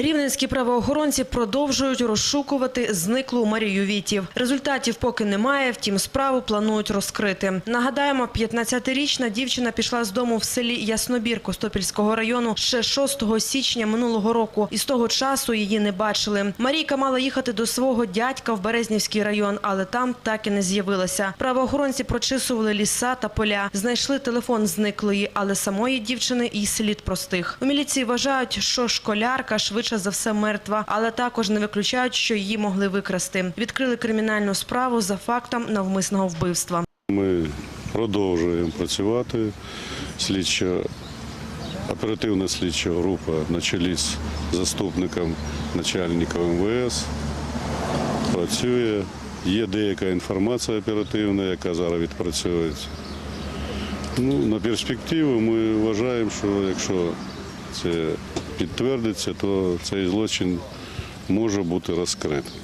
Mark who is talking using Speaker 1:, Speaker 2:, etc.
Speaker 1: Рівненські правоохоронці продовжують розшукувати зниклу Марію Вітів. Результатів поки немає, втім справу планують розкрити. Нагадаємо, 15-річна дівчина пішла з дому в селі Яснобір Костопільського району ще 6 січня минулого року. І з того часу її не бачили. Марійка мала їхати до свого дядька в Березнівський район, але там так і не з'явилася. Правоохоронці прочисували ліса та поля, знайшли телефон зниклої, але самої дівчини і слід простих. У міліції вважають, що школярка швидше за все мертва, але також не виключають, що її могли викрасти. Відкрили кримінальну справу за фактом навмисного вбивства.
Speaker 2: Ми продовжуємо працювати. Слідча оперативна слідча група на чолі з заступником начальника МВС працює. Є деяка інформація оперативна, яка зараз відпрацьовується. Ну, на перспективу ми вважаємо, що якщо це підтвердиться, то цей злочин може бути розкритий.